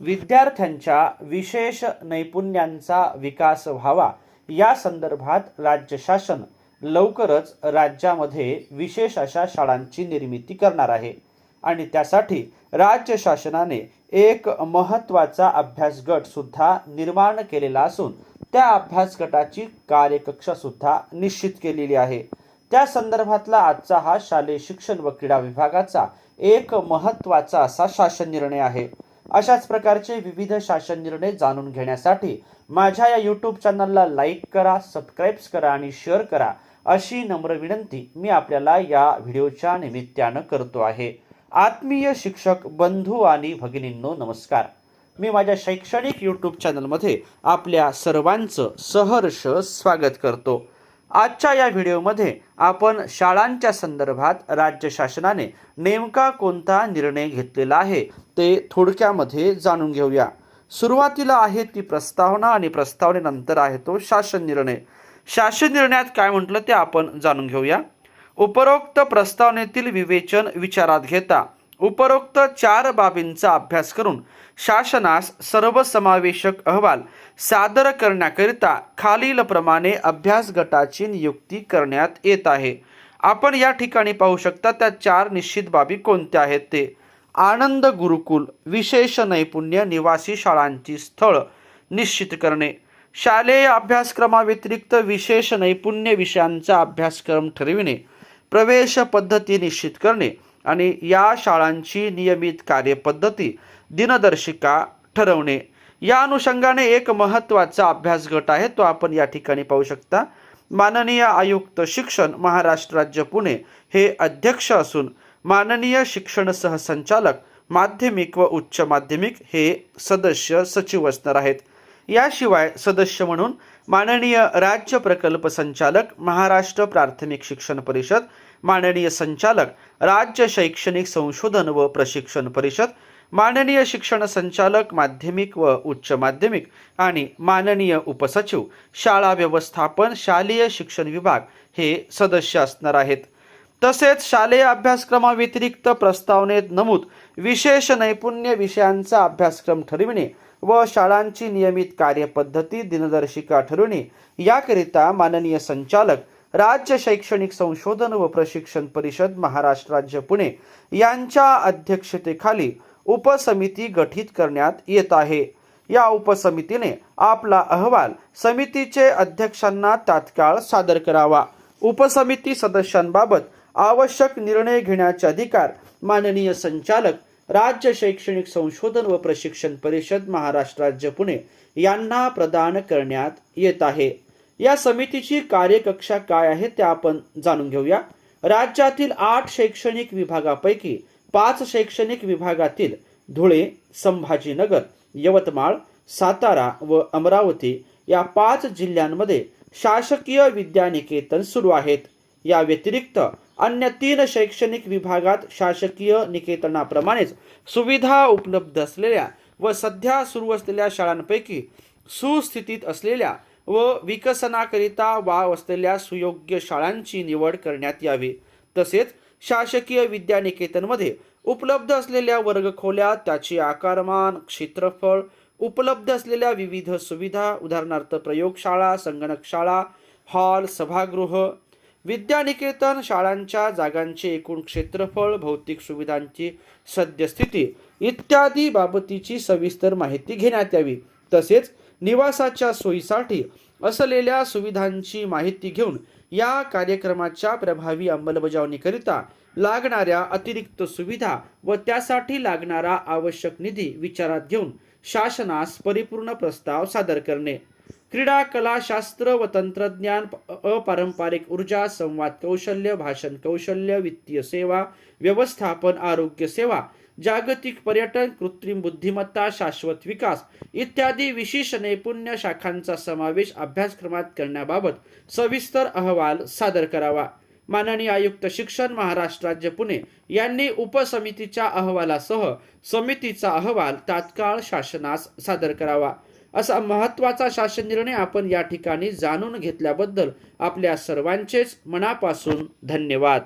विद्यार्थ्यांच्या विशेष नैपुण्यांचा विकास व्हावा. या संदर्भात राज्य शासन लवकरच राज्यामध्ये विशेष अशा शाळांची निर्मिती करणार आहे. आणि त्यासाठी राज्य शासनाने एक महत्त्वाचा अभ्यासगट सुद्धा निर्माण केलेला असून त्या अभ्यास गटाची कार्यकक्षा सुद्धा निश्चित केलेली आहे. त्या संदर्भातला आजचा हा शालेय शिक्षण व क्रीडा विभागाचा एक महत्त्वाचा असा शासन निर्णय आहे. अशाच प्रकारचे विविध शासन निर्णय जाणून घेण्यासाठी माझ्या या यूट्यूब चॅनलला लाईक करा सबस्क्राईब करा आणि शेअर करा अशी नम्र विनंती मी आपल्याला या व्हिडिओच्या निमित्तानं करतो आहे. आत्मीय शिक्षक बंधू आणि भगिनींनो नमस्कार. मी माझ्या शैक्षणिक यूट्यूब चॅनलमध्ये आपल्या सर्वांचं सहर्ष स्वागत करतो. आजच्या या व्हिडिओमध्ये आपण शाळांच्या संदर्भात राज्य शासनाने नेमका कोणता निर्णय घेतलेला आहे ते थोडक्यामध्ये जाणून घेऊया. सुरुवातीला आहे ती प्रस्तावना आणि प्रस्तावनेनंतर आहे तो शासन निर्णय. शासन निर्णयात काय म्हटलं ते आपण जाणून घेऊया. उपरोक्त प्रस्तावनेतील विवेचन विचारात घेता. उपरोक्त चार बाबींचा अभ्यास करून शासनास सर्वसमावेशक अहवाल सादर करण्याकरिता खालीलप्रमाणे अभ्यास गटाची नियुक्ती करण्यात येत आहे. आपण या ठिकाणी पाहू शकता त्या चार निश्चित बाबी कोणत्या आहेत ते. आनंद गुरुकुल विशेष नैपुण्य निवासी शाळांची स्थळ निश्चित करणे. शालेय अभ्यासक्रमाव्यतिरिक्त विशेष नैपुण्य विषयांचा अभ्यासक्रम ठरविणे. प्रवेश पद्धती निश्चित करणे. आणि या शाळांची नियमित कार्यपद्धती दिनदर्शिका ठरवणे. या अनुषंगाने एक महत्त्वाचा अभ्यास गट आहे तो आपण या ठिकाणी पाहू शकता. माननीय आयुक्त शिक्षण महाराष्ट्र राज्य पुणे हे अध्यक्ष असून माननीय शिक्षण सहसंचालक माध्यमिक व उच्च माध्यमिक हे सदस्य सचिव असणार आहेत. याशिवाय सदस्य म्हणून माननीय राज्य प्रकल्प संचालक महाराष्ट्र प्राथमिक शिक्षण परिषद माननीय संचालक राज्य शैक्षणिक संशोधन व प्रशिक्षण परिषद माननीय शिक्षण संचालक माध्यमिक व उच्च माध्यमिक आणि माननीय उपसचिव शाळा व्यवस्थापन शालेय शिक्षण विभाग हे सदस्य असणार आहेत. तसेच शालेय अभ्यासक्रमाव्यतिरिक्त प्रस्तावनेत नमूद विशेष नैपुण्य विषयांचा अभ्यासक्रम ठरविणे व शाळांची नियमित कार्यपद्धती दिनदर्शिका ठरविणे. याकरिता माननीय संचालक राज्य शैक्षणिक संशोधन व प्रशिक्षण परिषद महाराष्ट्र राज्य पुणे यांच्या अध्यक्षतेखाली उपसमिती गठीत करण्यात येत आहे. या उपसमितीने आपला अहवाल समितीचे अध्यक्षांना तात्काळ सादर करावा. उपसमिती सदस्यांबाबत आवश्यक निर्णय घेण्याचे अधिकार माननीय संचालक राज्य शैक्षणिक संशोधन व प्रशिक्षण परिषद महाराष्ट्र राज्य पुणे यांना प्रदान करण्यात येत आहे. या समितीची कार्यकक्षा काय आहे ते आपण जाणून घेऊया. राज्यातील आठ शैक्षणिक विभागापैकी पाच शैक्षणिक विभागातील धुळे संभाजीनगर यवतमाळ सातारा व अमरावती या पाच जिल्ह्यांमध्ये शासकीय विद्यानिकेतन सुरू आहेत. या व्यतिरिक्त अन्य तीन शैक्षणिक विभागात शासकीय निकेतनाप्रमाणेच सुविधा उपलब्ध असलेल्या व सध्या सुरू असलेल्या शाळांपैकी सुस्थितीत असलेल्या व विकसनाकरिता वाव असलेल्या सुयोग्य शाळांची निवड करण्यात यावी. तसेच शासकीय विद्यानिकेतनमध्ये उपलब्ध असलेल्या वर्गखोल्या त्याचे आकारमान क्षेत्रफळ उपलब्ध असलेल्या विविध सुविधा उदाहरणार्थ प्रयोगशाळा संगणक शाळा हॉल सभागृह विद्यानिकेतन शाळांच्या जागांचे एकूण क्षेत्रफळ भौतिक सुविधांची सद्यस्थिती इत्यादी बाबतीची सविस्तर माहिती घेण्यात यावी. तसेच निवासाच्या सोयीसाठी असलेल्या सुविधांची माहिती घेऊन या कार्यक्रमाच्या प्रभावी अंमलबजावणीकरिता लागणाऱ्या अतिरिक्त सुविधा व त्यासाठी लागणारा आवश्यक निधी विचारात घेऊन शासनास परिपूर्ण प्रस्ताव सादर करणे. क्रीडा कला शास्त्र व तंत्रज्ञान अपारंपरिक ऊर्जा संवाद कौशल्य भाषण कौशल्य वित्तीय सेवा व्यवस्थापन आरोग्य सेवा जागतिक पर्यटन कृत्रिम बुद्धिमत्ता शाश्वत विकास इत्यादी विशेष नैपुण्य शाखांचा समावेश अभ्यासक्रमात करण्याबाबत सविस्तर अहवाल सादर करावा. माननीय आयुक्त शिक्षण महाराष्ट्र राज्य पुणे यांनी उपसमितीच्या अहवालासह समितीचा अहवाल तात्काळ शासनास सादर करावा. असा महत्त्वाचा शासन निर्णय आपण या ठिकाणी जाणून घेतल्याबद्दल आपल्या सर्वांचेच मनापासून धन्यवाद.